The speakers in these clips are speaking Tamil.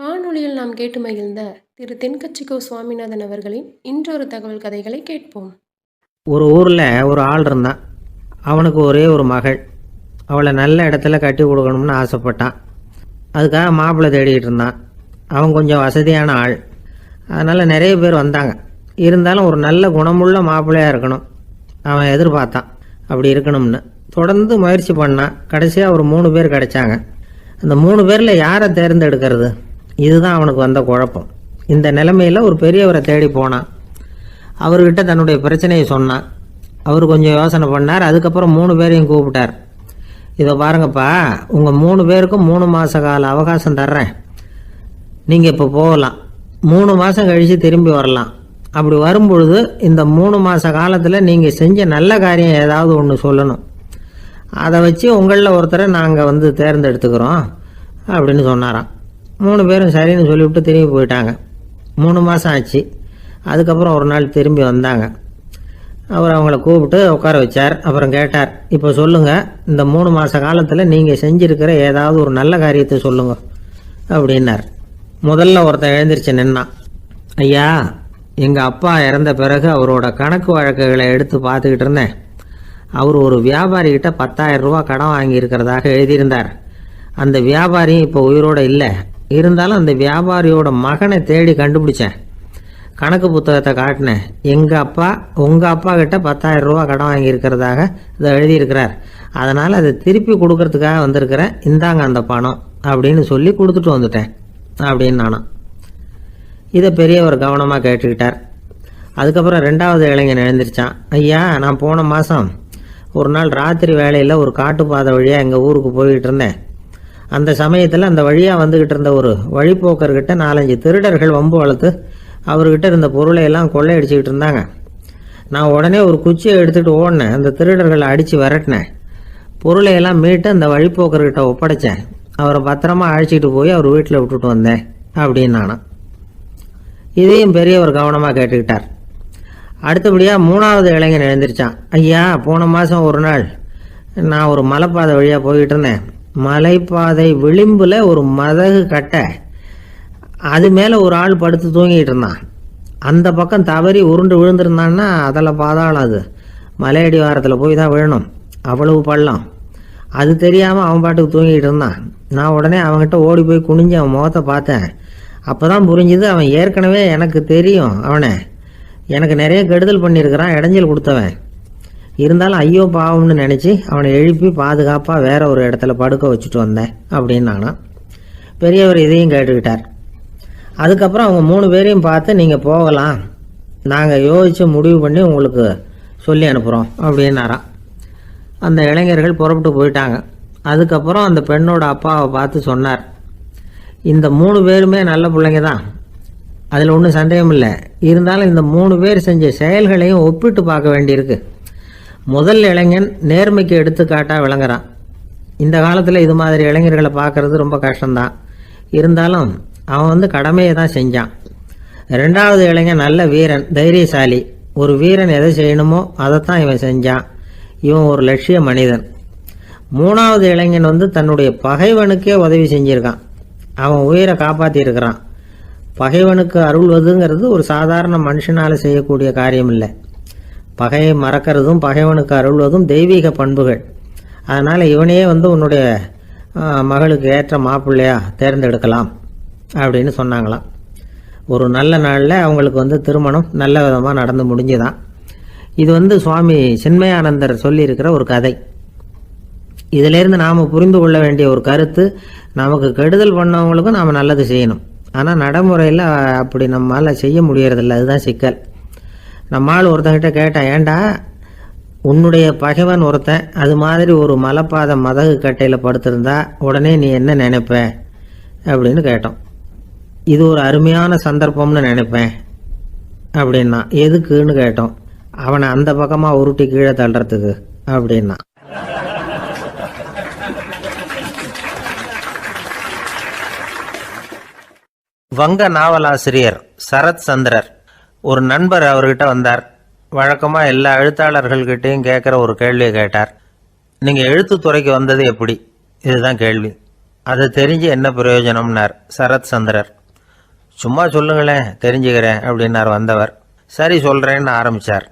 வானொலியில் நாம் கேட்டு மகிழ்ந்த திரு தென்கட்சிக்கோ சுவாமிநாதன் அவர்களின் இன்றொரு தகவல் கதைகளை கேட்போம். ஒரு ஊரில் ஒரு ஆள் இருந்தான். அவனுக்கு ஒரே ஒரு மகள். அவளை நல்ல இடத்துல கட்டி கொடுக்கணும்னு ஆசைப்பட்டான். அதுக்காக மாப்பிள்ளை தேடிக்கிட்டு இருந்தான். அவன் கொஞ்சம் வசதியான ஆள். அதனால் நிறைய பேர் வந்தாங்க. இருந்தாலும் ஒரு நல்ல குணமுள்ள மாப்பிள்ளையாக இருக்கணும். அவன் எதிர்பார்த்தான். அப்படி இருக்கணும்னு. தொடர்ந்து முயற்சி பண்ணான். கடைசியாக ஒரு மூணு பேர் கிடைச்சாங்க. அந்த மூணு பேரில் யாரை தேர்ந்தெடுக்கிறது? இதுதான் அவனுக்கு வந்த குழப்பம். இந்த நிலைமையில் ஒரு பெரியவரை தேடி போனான். அவர்கிட்ட தன்னுடைய பிரச்சனையை சொன்னான். அவர் கொஞ்சம் யோசனை பண்ணார். அதுக்கப்புறம் மூணு பேரையும் கூப்பிட்டார். இதை பாருங்கப்பா உங்கள் மூணு பேருக்கும் மூணு மாத கால அவகாசம் தர்றேன். நீங்கள் இப்போ போகலாம். மூணு மாதம் கழித்து திரும்பி வரலாம். அப்படி வரும்பொழுது இந்த மூணு மாத காலத்தில் நீங்கள் செஞ்ச நல்ல காரியம் ஏதாவது ஒன்று சொல்லணும். அதை வச்சு உங்களில் ஒருத்தரை நாங்கள் வந்து தேர்ந்தெடுத்துக்கிறோம் அப்படின்னு சொன்னாராம். மூணு பேரும் சரின்னு சொல்லிவிட்டு திரும்பி போயிட்டாங்க. மூணு மாதம் ஆச்சு. அதுக்கப்புறம் ஒரு நாள் திரும்பி வந்தாங்க. அவர் அவங்கள கூப்பிட்டு உட்கார வச்சார். அப்புறம் கேட்டார் இப்போ சொல்லுங்கள் இந்த மூணு மாத காலத்தில் நீங்கள் செஞ்சுருக்கிற ஏதாவது ஒரு நல்ல காரியத்தை சொல்லுங்கள் அப்படின்னார். முதல்ல ஒருத்தன் எழுந்திரிச்சு நின்னான் ஐயா எங்கள் அப்பா இறந்த பிறகு அவரோட கணக்கு வழக்குகளை எடுத்து பார்த்துக்கிட்டு இருந்தேன். அவர் ஒரு வியாபாரிகிட்ட பத்தாயிரம் ரூபா கடன் வாங்கியிருக்கிறதாக எழுதியிருந்தார். அந்த வியாபாரியும் இப்போ உயிரோட இல்லை. இருந்தாலும் அந்த வியாபாரியோட மகனை தேடி கண்டுபிடிச்சேன். கணக்கு புத்தகத்தை காட்டினேன். எங்கள் அப்பா உங்கள் அப்பா கிட்ட பத்தாயிரம் ரூபா கடன் வாங்கியிருக்கிறதாக இதை எழுதியிருக்கிறார். அதனால் அதை திருப்பி கொடுக்கறதுக்காக வந்திருக்கிறேன். இந்தாங்க அந்த பணம் அப்படின்னு சொல்லி கொடுத்துட்டு வந்துட்டேன் அப்படின்னு நானும். இதை பெரியவர் கவனமாக கேட்டுக்கிட்டார். அதுக்கப்புறம் ரெண்டாவது இளைஞன் எழுந்திருச்சான். ஐயா நான் போன மாதம் ஒரு நாள் ராத்திரி வேலையில் ஒரு காட்டுப்பாதை வழியாக எங்கள் ஊருக்கு போய்கிட்டு இருந்தேன். அந்த சமயத்தில் அந்த வழியாக வந்துக்கிட்டு இருந்த ஒரு வழிப்போக்கர்கிட்ட நாலஞ்சு திருடர்கள் வம்பு வளர்த்து அவர்கிட்ட இருந்த பொருளை எல்லாம் கொள்ளையடிச்சிக்கிட்டு இருந்தாங்க. நான் உடனே ஒரு குச்சியை எடுத்துகிட்டு ஓடினேன். அந்த திருடர்களை அடித்து விரட்டினேன். பொருளை எல்லாம் மீட்டு அந்த வழிப்போக்கர்கிட்ட ஒப்படைச்சேன். அவரை பத்திரமா அழைச்சிட்டு போய் அவர் வீட்டில் விட்டுட்டு வந்தேன் அப்படின்னு நானும் இதையும் பெரியவர் கவனமாக கேட்டுக்கிட்டார். அடுத்தபடியாக மூணாவது இளைஞன் எழுந்திருச்சான். ஐயா போன மாதம் ஒரு நாள் நான் ஒரு மலைப்பாதை வழியாக போய்கிட்டு இருந்தேன். மலைப்பாதை விளிம்பில் ஒரு மதகு கட்டை. அது மேலே ஒரு ஆள் படுத்து தூங்கிட்டு இருந்தான். அந்த பக்கம் தவறி உருண்டு விழுந்திருந்தான்னா அதில் பாதாளம் அது. மலையடி வாரத்தில் போய் தான் விழணும். அவ்வளவு பள்ளம். அது தெரியாமல் அவன் பாட்டுக்கு தூங்கிட்டு இருந்தான். நான் உடனே அவன்கிட்ட ஓடி போய் குனிஞ்சு அவன் முகத்தை பார்த்தேன். அப்போ தான் புரிஞ்சுது அவன் ஏற்கனவே எனக்கு தெரியும் அவனை. எனக்கு நிறைய கெடுதல் பண்ணியிருக்கிறான் இடைஞ்சல் கொடுத்தவன். இருந்தாலும் ஐயோ பாவம்னு நினச்சி அவனை எழுப்பி பாதுகாப்பாக வேற ஒரு இடத்துல படுக்க வச்சுட்டு வந்தேன் அப்படின்னு நானும் பெரியவர் இதையும் கேட்டுக்கிட்டார். அதுக்கப்புறம் அவங்க மூணு பேரையும் பார்த்து நீங்கள் போகலாம். நாங்கள் யோசித்து முடிவு பண்ணி உங்களுக்கு சொல்லி அனுப்புகிறோம் அப்படின்னாராம். அந்த இளைஞர்கள் புறப்பட்டு போயிட்டாங்க. அதுக்கப்புறம் அந்த பெண்ணோட அப்பாவை பார்த்து சொன்னார் இந்த மூணு பேருமே நல்ல பிள்ளைங்க தான். அதில் ஒன்றும் சந்தேகம் இல்லை இருந்தாலும் இந்த மூணு பேர் செஞ்ச செயல்களையும் ஒப்பிட்டு பார்க்க வேண்டியிருக்கு. முதல் இளைஞன் நேர்மைக்கு எடுத்துக்காட்டாக விளங்குறான். இந்த காலத்தில் இது மாதிரி இளைஞர்களை பார்க்கறது ரொம்ப கஷ்டம்தான். இருந்தாலும் அவன் வந்து கடமையை தான் செஞ்சான். ரெண்டாவது இளைஞன் நல்ல வீரன் தைரியசாலி. ஒரு வீரன் எதை செய்யணுமோ அதைத்தான் இவன் செஞ்சான். இவன் ஒரு லட்சிய மனிதன். மூணாவது இளைஞன் வந்து தன்னுடைய பகைவனுக்கே உதவி செஞ்சிருக்கான். அவன் உயிரை காப்பாற்றியிருக்கிறான் பகைவனுக்கு அருள்வதுங்கிறது ஒரு சாதாரண மனுஷனால் செய்யக்கூடிய காரியம் இல்லை பகையை மறக்கிறதும் பகைவனுக்கு அருள்வதும் தெய்வீக பண்புகள். அதனால் இவனையே வந்து உன்னுடைய மகளுக்கு ஏற்ற மாப்பிள்ளையாக தேர்ந்தெடுக்கலாம் அப்படின்னு சொன்னாங்களாம். ஒரு நல்ல நாளில் அவங்களுக்கு வந்து திருமணம் நல்ல விதமாக நடந்து முடிஞ்சுதான். இது வந்து சுவாமி சின்மயானந்தர் சொல்லியிருக்கிற ஒரு கதை. இதிலேருந்து நாம் புரிந்து கொள்ள வேண்டிய ஒரு கருத்து நமக்கு கெடுதல் பண்ணவங்களுக்கும் நாம் நல்லது செய்யணும். ஆனால் நடைமுறையில் அப்படி நம்மளால் செய்ய முடியறதில்ல. அதுதான் சிக்கல். நம்மால் ஒருத்தங்கிட்ட கேட்டேன் ஏண்டா உன்னுடைய பகைவன் ஒருத்தன் அது மாதிரி ஒரு மலைப்பாத மதகு கட்டையில் படுத்திருந்தா உடனே நீ என்ன நினைப்ப? அப்படின்னு கேட்டோம். இது ஒரு அருமையான சந்தர்ப்பம்னு நினைப்பேன் அப்படின்னா எதுக்குன்னு கேட்டோம். அவனை அந்த பக்கமாக உருட்டி கீழே தள்ளுறதுக்கு அப்படின்னா. வங்க நாவலாசிரியர் சரத் சந்திரர் ஒரு நண்பர் அவர்கிட்ட வந்தார். வழக்கமாக எல்லா எழுத்தாளர்கள்கிட்டையும் கேட்குற ஒரு கேள்வியை கேட்டார். நீங்கள் எழுத்துத்துறைக்கு வந்தது எப்படி? இதுதான் கேள்வி. அது தெரிஞ்சு என்ன பிரயோஜனம்னார்? சரத் சந்திரர். சும்மா சொல்லுங்களேன் தெரிஞ்சுக்கிறேன் அப்படின்னார் வந்தவர். சரி சொல்கிறேன்னு ஆரம்பித்தார்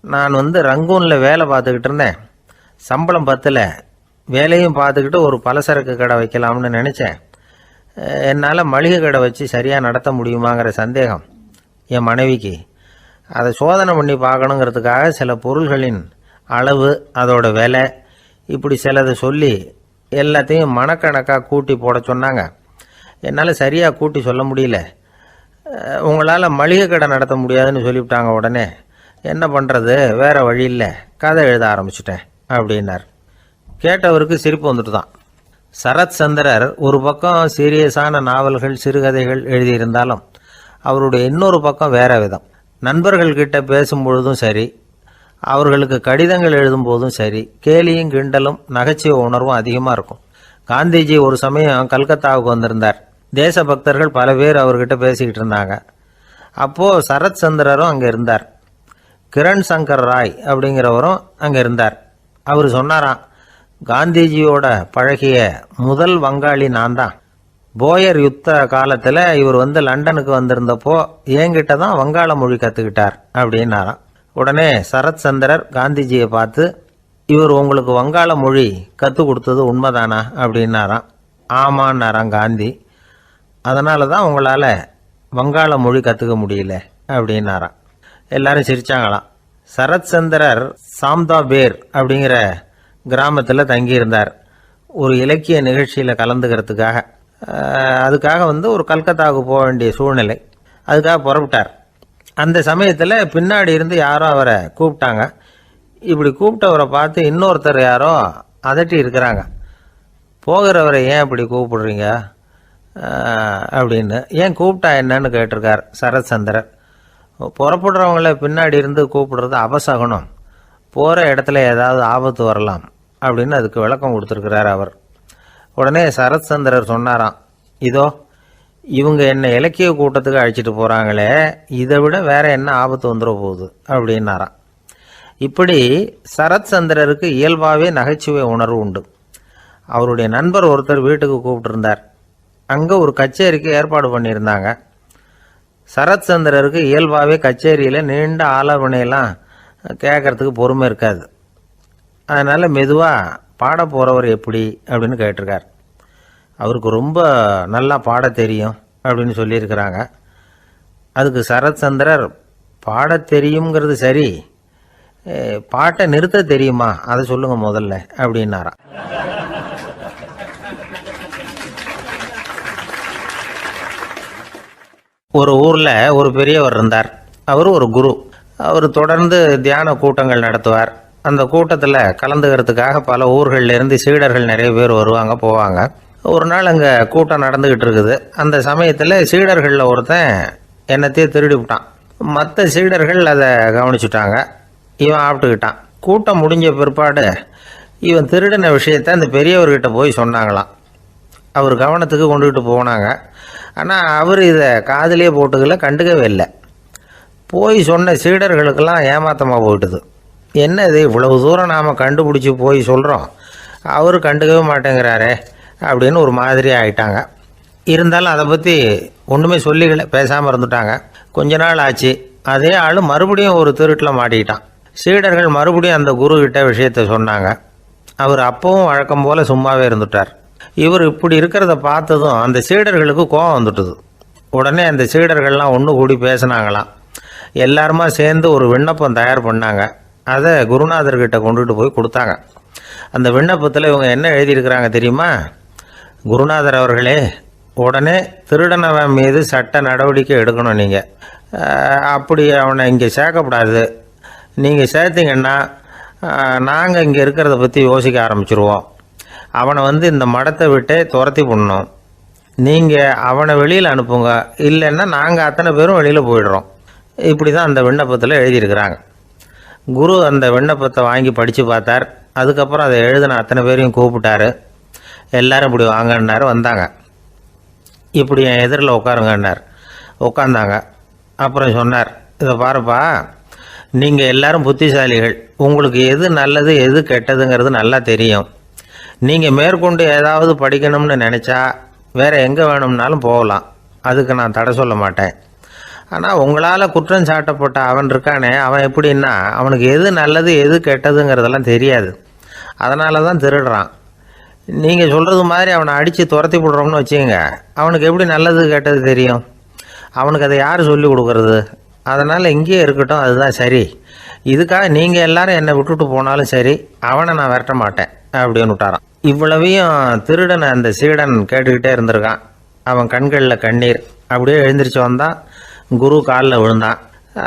நான் வந்து ரங்கூனில் வேலை பார்த்துக்கிட்டு இருந்தேன். சம்பளம் பத்தில். வேலையும் பார்த்துக்கிட்டு ஒரு பலசரக்கு கடை வைக்கலாம்னு நினச்சேன். என்னால் மளிகை கடை வச்சு சரியாக நடத்த முடியுமாங்கிற சந்தேகம். என் மனைவிக்கு. அதை சோதனை பண்ணி பார்க்கணுங்கிறதுக்காக சில பொருள்களின் அளவு அதோட விலை இப்படி சிலதை சொல்லி எல்லாத்தையும் மனக்கணக்காக கூட்டி போட சொன்னாங்க. என்னால் சரியாக கூட்டி சொல்ல முடியல. உங்களால் மளிகை கடை நடத்த முடியாதுன்னு சொல்லிவிட்டாங்க உடனே. என்ன பண்ணுறது வேறு வழி இல்லை. கதை எழுத ஆரம்பிச்சிட்டேன் அப்படின்னார். கேட்டவருக்கு சிரிப்பு வந்துட்டு தான் சரத் சந்திரர் ஒரு பக்கம் சீரியஸான நாவல்கள் சிறுகதைகள் எழுதியிருந்தாலும் அவருடைய இன்னொரு பக்கம் வேற விதம். நண்பர்கள்கிட்ட பேசும்பொழுதும் சரி அவர்களுக்கு கடிதங்கள் எழுதும்போதும் சரி கேலியும் கிண்டலும் நகைச்சுவை உணர்வும் அதிகமாக இருக்கும். காந்திஜி ஒரு சமயம் கல்கத்தாவுக்கு வந்திருந்தார். தேசபக்தர்கள் பல பேர் அவர்கிட்ட பேசிக்கிட்டு இருந்தாங்க. அப்போது சரத் சந்திரரும் அங்கே இருந்தார். கிரண் சங்கர் ராய் அப்படிங்கிறவரும் அங்கே இருந்தார். அவர் சொன்னாராம் காந்திஜியோட பழகிய முதல் வங்காளி நான் தான் போயர் யுத்த காலத்தில் இவர் வந்து லண்டனுக்கு வந்திருந்தப்போ என்கிட்ட தான் வங்காள மொழி கற்றுக்கிட்டார் அப்படின்னாராம். உடனே சரத் சந்திரர் காந்திஜியை பார்த்து இவர் உங்களுக்கு வங்காள மொழி கற்றுக் கொடுத்தது உண்மைதானா? அப்படின்னாராம். ஆமான்னாராம் காந்தி. அதனால தான் உங்களால் வங்காள மொழி கற்றுக்க முடியல அப்படின்னாராம். எல்லாரும் சிரித்தாங்களாம் சரத் சந்திரர் சாம்தா பேர் அப்படிங்கிற கிராமத்தில் தங்கியிருந்தார். ஒரு இலக்கிய நிகழ்ச்சியில் கலந்துக்கிறதுக்காக. அதுக்காக வந்து ஒரு கல்கத்தாவுக்கு போக வேண்டிய சூழ்நிலை. அதுக்காக புறப்பட்டார். அந்த சமயத்தில் பின்னாடி இருந்து யாரோ அவரை கூப்பிட்டாங்க. இப்படி கூப்பிட்டவரை பார்த்து இன்னொருத்தர் யாரோ அதட்டி இருக்கிறாங்க. போகிறவரை ஏன் இப்படி கூப்பிடுறீங்க? அப்படின்னு. ஏன் கூப்பிட்டா என்னன்னு கேட்டிருக்கார் சரத்சந்திரன் புறப்படுறவங்கள பின்னாடி இருந்து கூப்பிடுறது அபசகுனம் போகிற இடத்துல ஏதாவது ஆபத்து வரலாம் அப்படின்னு அதுக்கு விளக்கம் கொடுத்துருக்கிறார் அவர். உடனே சரத்சந்திரர் சொன்னாராம் இதோ இவங்க என்னை இலக்கிய கூட்டத்துக்கு அழைச்சிட்டு போகிறாங்களே இதை விட வேற என்ன ஆபத்து வந்துட போகுது? அப்படின்னாராம். இப்படி சரத்சந்திரருக்கு இயல்பாகவே நகைச்சுவை உணர்வு உண்டு. அவருடைய நண்பர் ஒருத்தர் வீட்டுக்கு கூப்பிட்டுருந்தார். அங்கே ஒரு கச்சேரிக்கு ஏற்பாடு பண்ணியிருந்தாங்க. சரத்சந்திரருக்கு இயல்பாகவே கச்சேரியில் நீண்ட ஆலோசனையெல்லாம் கேட்கறதுக்கு பொறுமை இருக்காது. அதனால் மெதுவாக பாட போகிறவர் எப்படி அப்படின்னு கேட்டிருக்கார். அவருக்கு ரொம்ப நல்லா பாட தெரியும் அப்படின்னு சொல்லியிருக்கிறாங்க. அதுக்கு சரத் சந்திரர் பாட தெரியுங்கிறது சரி பாட்டை நிறுத்த தெரியுமா? அதை சொல்லுங்க முதல்ல அப்படின்னாராம். ஒரு ஊரில் ஒரு பெரியவர் இருந்தார். அவர் ஒரு குரு. அவர் தொடர்ந்து தியான கூட்டங்கள் நடத்துவார். அந்த கூட்டத்தில் கலந்துக்கிறதுக்காக பல ஊர்கள்லேருந்து சீடர்கள் நிறைய பேர் வருவாங்க போவாங்க. ஒரு நாள் அங்கே கூட்டம் நடந்துக்கிட்டு இருக்குது. அந்த சமயத்தில் சீடர்களில் ஒருத்தன் என்னத்தையே திருடி விட்டான். மற்ற சீடர்கள் அதை கவனிச்சுட்டாங்க. இவன் ஆப்பிட்டுக்கிட்டான். கூட்டம் முடிஞ்ச பிற்பாடு இவன் திருடின விஷயத்த அந்த பெரியவர்கிட்ட போய் சொன்னாங்களாம். அவர் கவனத்துக்கு கொண்டுகிட்டு போனாங்க. ஆனால் அவர் இதை காதலியே போட்டுக்கல கண்டுக்கவே இல்லை. போய் சொன்ன சீடர்களுக்கெல்லாம் ஏமாத்தமாக போயிட்டுது. என்னது இவ்வளவு தூரம் நாம் கண்டுபிடிச்சி போய் சொல்கிறோம் அவர் கண்டுக்கவே மாட்டேங்கிறாரே அப்படின்னு ஒரு மாதிரி ஆகிட்டாங்க இருந்தாலும் அதை பற்றி ஒன்றுமே சொல்லிக்கல பேசாமல் இருந்துட்டாங்க. கொஞ்ச நாள் ஆச்சு. அதே ஆள் மறுபடியும் ஒரு திருட்டில் மாட்டிக்கிட்டான். சீடர்கள் மறுபடியும் அந்த குரு கிட்ட சொன்னாங்க. அவர் அப்பவும் வழக்கம் போல் சும்மாவே இருந்துட்டார். இவர் இப்படி இருக்கிறத பார்த்ததும் அந்த சீடர்களுக்கு கோபம் வந்துட்டுது. உடனே அந்த சீடர்கள்லாம் ஒன்று கூடி பேசினாங்களாம். எல்லாருமா சேர்ந்து ஒரு விண்ணப்பம் தயார் பண்ணாங்க. அதை குருநாதர்கிட்ட கொண்டுட்டு போய் கொடுத்தாங்க. அந்த விண்ணப்பத்தில் இவங்க என்ன எழுதியிருக்கிறாங்க தெரியுமா? குருநாதர் அவர்களே உடனே திருடனவன் மீது சட்ட நடவடிக்கை எடுக்கணும் நீங்கள் அப்படி அவனை இங்கே சேர்க்கக்கூடாது நீங்கள் சேர்த்திங்கன்னா நாங்கள் இங்கே இருக்கிறத பற்றி யோசிக்க ஆரம்பிச்சிருவோம். அவனை வந்து இந்த மடத்தை விட்டே துரத்தி பண்ணணும் நீங்கள் அவனை வெளியில் அனுப்புங்க. இல்லைன்னா நாங்கள் அத்தனை பேரும் வெளியில் போயிடுறோம். இப்படி தான் அந்த விண்ணப்பத்தில் எழுதியிருக்கிறாங்க. குரு அந்த விண்ணப்பத்தை வாங்கி படித்து பார்த்தார். அதுக்கப்புறம் அதை எழுதின அத்தனை பேரையும் கூப்பிட்டாரு. எல்லாரும் இப்படி வாங்கன்னாரு வந்தாங்க. இப்படி என் எதிரில் உட்காருங்கன்னார். உட்காந்தாங்க அப்புறம் சொன்னார் இதை பாருப்பா நீங்கள் எல்லாரும் புத்திசாலிகள். உங்களுக்கு எது நல்லது எது கெட்டதுங்கிறது நல்லா தெரியும். நீங்கள் மேற்கொண்டு ஏதாவது படிக்கணும்னு நினச்சா வேறு எங்கே வேணும்னாலும் போகலாம். அதுக்கு நான் தடை சொல்ல மாட்டேன். ஆனால் உங்களால் குற்றம் சாட்டப்பட்ட அவன் இருக்கானே அவன் எப்படின்னா அவனுக்கு எது நல்லது எது கெட்டதுங்கிறதெல்லாம் தெரியாது. அதனால தான் திருடுறான். நீங்கள் சொல்கிறது மாதிரி அவனை அடித்து துரத்தி விடுறோம்னு வச்சுக்கோங்க. அவனுக்கு எப்படி நல்லது கெட்டது தெரியும்? அவனுக்கு அதை யார் சொல்லி கொடுக்கறது? அதனால் இங்கேயே இருக்கட்டும் அதுதான் சரி. இதுக்காக நீங்கள் எல்லாரும் என்னை விட்டுட்டு போனாலும் சரி அவனை நான் விரட்ட மாட்டேன் அப்படின்னு விட்டாரான் இவ்வளவையும் திருடன் அந்த சீடன் கேட்டுக்கிட்டே இருந்திருக்கான். அவன் கண்களில் கண்ணீர். அப்படியே எழுந்திரிச்சு வந்தான். குரு காலில் விழுந்தான்.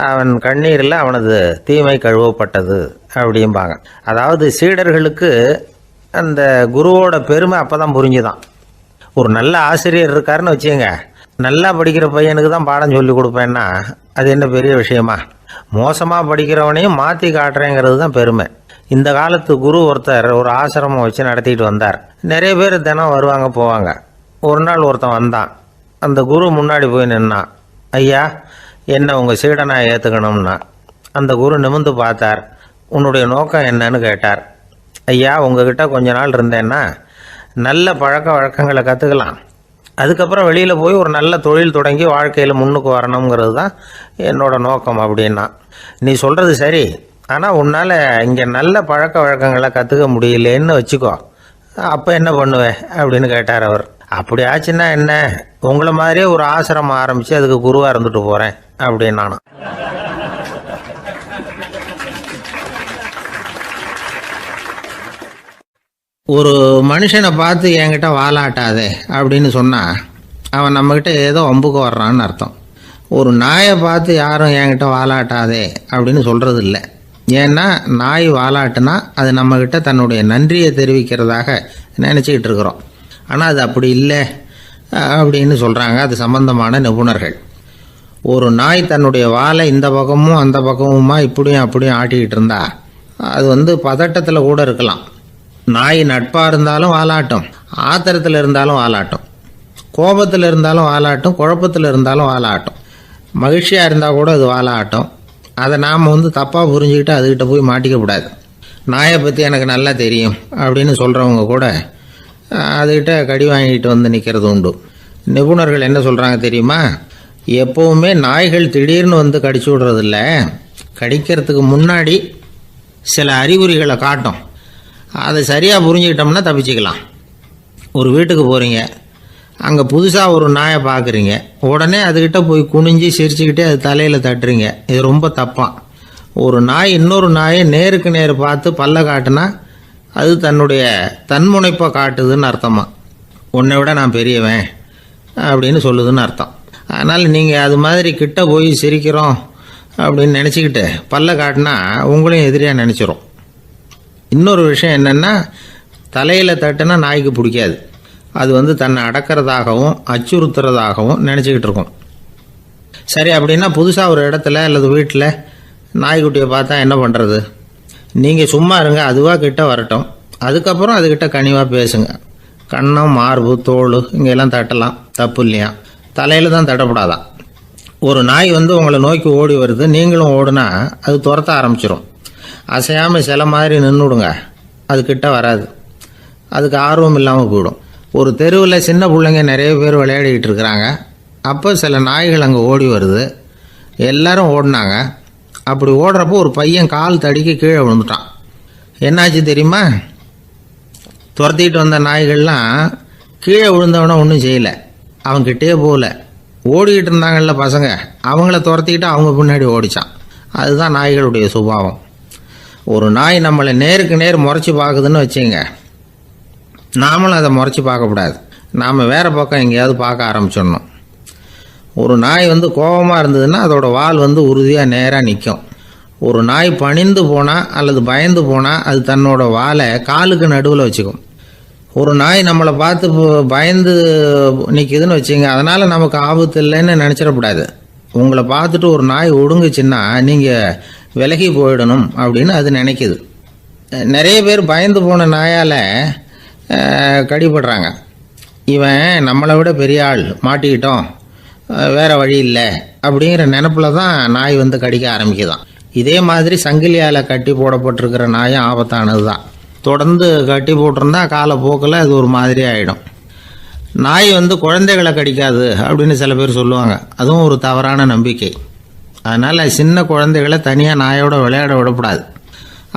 அவன் கண்ணீரில் அவனது தீமை கழுவப்பட்டது அப்படிம்பாங்க. அதாவது சீடர்களுக்கு அந்த குருவோட பெருமை அப்போ தான் புரிஞ்சுதான். ஒரு நல்ல ஆசிரியர் இருக்காருன்னு வச்சுங்க நல்லா படிக்கிற பையனுக்கு தான் பாடம் சொல்லி கொடுப்பேன்னா அது என்ன பெரிய விஷயமா? மோசமாக படிக்கிறவனையும் மாற்றி காட்டுறேங்கிறது தான் பெருமை. இந்த காலத்து குரு ஒருத்தர் ஒரு ஆசிரமம் வச்சு நடத்திட்டு வந்தார். நிறைய பேர் தினம் வருவாங்க போவாங்க. ஒரு நாள் ஒருத்தன் வந்தான். அந்த குரு முன்னாடி போய் நின்னான். ஐயா என்ன உங்கள் சீடனாக ஏற்றுக்கணும்னா அந்த குரு நிமிந்து பார்த்தார். உன்னுடைய நோக்கம் என்னன்னு கேட்டார். ஐயா உங்ககிட்ட கொஞ்ச நாள் இருந்தேன்னா நல்ல பழக்க வழக்கங்களை கற்றுக்கலாம் அதுக்கப்புறம் வெளியில் போய் ஒரு நல்ல தொழில் தொடங்கி வாழ்க்கையில் முன்னுக்கு வரணுங்கிறது தான் என்னோட நோக்கம் அப்படின்னா. நீ சொல்கிறது சரி ஆனால் உன்னால் இங்கே நல்ல பழக்க வழக்கங்களை கற்றுக்க முடியலேன்னு வச்சுக்கோ. அப்போ என்ன பண்ணுவேன் அப்படின்னு கேட்டார் அவர். அப்படி ஆச்சுன்னா என்ன? உங்களை மாதிரியே ஒரு ஆசிரமம் ஆரம்பித்து அதுக்கு குருவாக இருந்துட்டு போகிறேன் அப்படின்னு நானும். ஒரு மனுஷனை பார்த்து என்கிட்ட வாலாட்டாதே அப்படின்னு சொன்னால் அவன் நம்மக்கிட்ட ஏதோ ஒம்புக்கு வர்றான்னு அர்த்தம். ஒரு நாயை பார்த்து யாரும் என்கிட்ட வாலாட்டாதே அப்படின்னு சொல்கிறது இல்லை ஏன்னா நாய் வாலாட்டுனா அது நம்மக்கிட்ட தன்னுடைய நன்றியை தெரிவிக்கிறதாக நினச்சிக்கிட்டு இருக்கிறோம். ஆனால் அது அப்படி இல்லை அப்படின்னு சொல்கிறாங்க அது சம்பந்தமான நிபுணர்கள். ஒரு நாய் தன்னுடைய வாலை இந்த பக்கமும் அந்த பக்கமுமா இப்படியும் அப்படியும் ஆட்டிக்கிட்டு இருந்தா அது வந்து பதட்டத்தில் கூட இருக்கலாம். நாய் நட்பாக இருந்தாலும் வாலாட்டும் ஆத்திரத்தில் இருந்தாலும் வாலாட்டும் கோபத்தில் இருந்தாலும் வாலாட்டும் குழப்பத்தில் இருந்தாலும் வாலாட்டும். மகிழ்ச்சியாக இருந்தால் கூட அது வாலாட்டும். அதை நாம் வந்து தப்பாக புரிஞ்சுக்கிட்டு அதுக்கிட்ட போய் மாட்டிக்கக்கூடாது நாயை பற்றி எனக்கு நல்லா தெரியும் அப்படின்னு சொல்கிறவங்க கூட அதுக்கிட்ட கடி வாங்கிட்டு வந்து நிற்கிறது உண்டு. நிபுணர்கள் என்ன சொல்கிறாங்க தெரியுமா? எப்போவுமே நாய்கள் திடீர்னு வந்து கடிச்சு விடுறதில்ல. கடிக்கிறதுக்கு முன்னாடி சில அறிகுறிகளை காட்டும். அதை சரியாக புரிஞ்சுக்கிட்டோம்னா தப்பிச்சுக்கலாம். ஒரு வீட்டுக்கு போகிறீங்க அங்கே புதுசாக ஒரு நாயை பார்க்குறீங்க உடனே அதுக்கிட்ட போய் குனிஞ்சு சிரிச்சுக்கிட்டே அது தலையில் தட்டுறீங்க. இது ரொம்ப தப்பான் ஒரு நாய் இன்னொரு நாயை நேருக்கு நேர் பார்த்து பல்ல காட்டினா அது தன்னுடைய தன்முனைப்பை காட்டுதுன்னு அர்த்தமா? உன்னை விட நான் பெரியவன் அப்படின்னு சொல்லுதுன்னு அர்த்தம். அதனால் நீங்கள் அது மாதிரி கிட்ட போய் சிரிக்கிறோம் அப்படின்னு நினச்சிக்கிட்டு பல்ல காட்டினா உங்களையும் எதிரியாக நினச்சிரும். இன்னொரு விஷயம் என்னென்னா தலையில் தட்டுனா நாய்க்கு பிடிக்காது. அது வந்து தன்னை அடக்கிறதாகவும் அச்சுறுத்துறதாகவும் நினச்சிக்கிட்டு இருக்கும். சரி அப்படின்னா புதுசாக ஒரு இடத்துல அல்லது வீட்டில் நாய்க்குட்டியை பார்த்தா என்ன பண்ணுறது நீங்கள் சும்மா இருங்க அதுவாக கிட்ட வரட்டும். அதுக்கப்புறம் அதுக்கிட்ட கனிவாக பேசுங்க. கண்ணம் மார்பு தோல் இங்கெல்லாம் தட்டலாம். தப்பு இல்லையா? தலையில் தான் தட்டப்படாதான் ஒரு நாய் வந்து உங்களை நோக்கி ஓடி வருது நீங்களும் ஓடுனா அது துரத்த ஆரம்பிச்சிடும் அசையாமல் சில மாதிரி நின்றுடுங்க அது கிட்ட வராது. அதுக்கு ஆர்வம் இல்லாமல் போயிடும். ஒரு தெருவில் சின்ன பிள்ளைங்க நிறைய பேர் விளையாடிக்கிட்டு இருக்கிறாங்க. அப்போ சில நாய்கள் அங்கே ஓடி வருது. எல்லாரும் ஓடினாங்க. அப்படி ஓடுறப்போ ஒரு பையன் கால் தடிக்க கீழே விழுந்துட்டான். என்னாச்சு தெரியுமா? துரத்திட்டு வந்த நாய்கள்லாம் கீழே விழுந்தவன ஒன்றும் செய்யலை. அவன்கிட்டே போகல. ஓடிக்கிட்டு இருந்தாங்கல்ல பசங்க. அவங்கள துரத்திக்கிட்டு அவங்க பின்னாடி ஓடிச்சான். அதுதான் நாய்களுடைய சுபாவம். ஒரு நாய் நம்மளை நேருக்கு நேர் முறைச்சி பார்க்குதுன்னு வச்சுங்க. நாமளும் அதை முறைச்சி பார்க்கக்கூடாது. நாம் வேறு பக்கம் எங்கேயாவது பார்க்க ஆரம்பிச்சிடணும். ஒரு நாய் வந்து கோபமாக இருந்ததுன்னா அதோட வால் வந்து உறுதியாக நேராக நிற்கும் ஒரு நாய் பணிந்து போனால் அல்லது பயந்து போனால் அது தன்னோட வாலை காலுக்கு நடுவில் வச்சுக்கும். ஒரு நாய் நம்மளை பார்த்து பயந்து நிற்கிதுன்னு வச்சுங்க அதனால் நமக்கு ஆபத்து இல்லைன்னு நினச்சிடக்கூடாது. உங்களை பார்த்துட்டு ஒரு நாய் ஒடுங்குச்சுன்னா நீங்கள் விலகி போயிடணும் அப்படின்னு அது நினைக்குது. நிறைய பேர் பயந்து போன நாயால் கடிபடுறாங்க. இவன் நம்மளை விட பெரிய ஆள் மாட்டிக்கிட்டோம். வேறு வழி இல்லை அப்படிங்கிற நினப்பில் தான் நாய் வந்து கடிக்க ஆரம்பிக்குதான். இதே மாதிரி சங்கிலியால் கட்டி போடப்பட்டிருக்கிற நாயும் ஆபத்தானது தான் தொடர்ந்து கட்டி போட்டிருந்தா காலப்போக்கில் அது ஒரு மாதிரி ஆகிடும் நாய் வந்து குழந்தைகளை கடிக்காது அப்படின்னு சில பேர் சொல்லுவாங்க. அதுவும் ஒரு தவறான நம்பிக்கை. அதனால் சின்ன குழந்தைகளை தனியாக நாயோட விளையாட விடக்கூடாது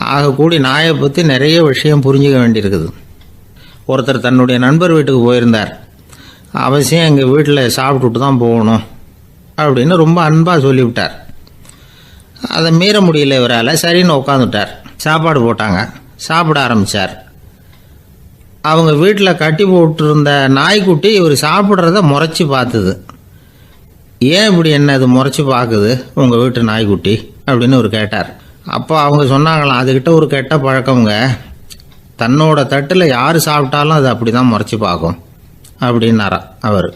ஆகக்கூடி நாயை பற்றி நிறைய விஷயம் புரிஞ்சுக்க வேண்டியிருக்குது. ஒருத்தர் தன்னுடைய நண்பர் வீட்டுக்கு போயிருந்தார். அவசியம் எங்கள் வீட்டில் சாப்பிட்டுட்டு தான் போகணும் அப்படின்னு ரொம்ப அன்பாக சொல்லிவிட்டார். அதை மீற முடியல இவரால். சரின்னு உட்காந்துட்டார் சாப்பாடு போட்டாங்க. சாப்பிட ஆரம்பித்தார் அவங்க வீட்டில் கட்டி போட்டிருந்த நாய்க்குட்டி இவர் சாப்பிட்றத முறைச்சி பார்த்துது. ஏன் இப்படி என்ன இது முறைச்சி பார்க்குது? உங்கள் வீட்டு நாய்க்குட்டி அப்படின்னு அவர் கேட்டார். அப்போ அவங்க சொன்னாங்களாம் அதுக்கிட்ட ஒரு கெட்ட பழக்கம்ங்க. தன்னோட தட்டில் யார் சாப்பிட்டாலும் அது அப்படி தான் முறைச்சி பார்க்கும். அப்படின்னாராம் அவர்.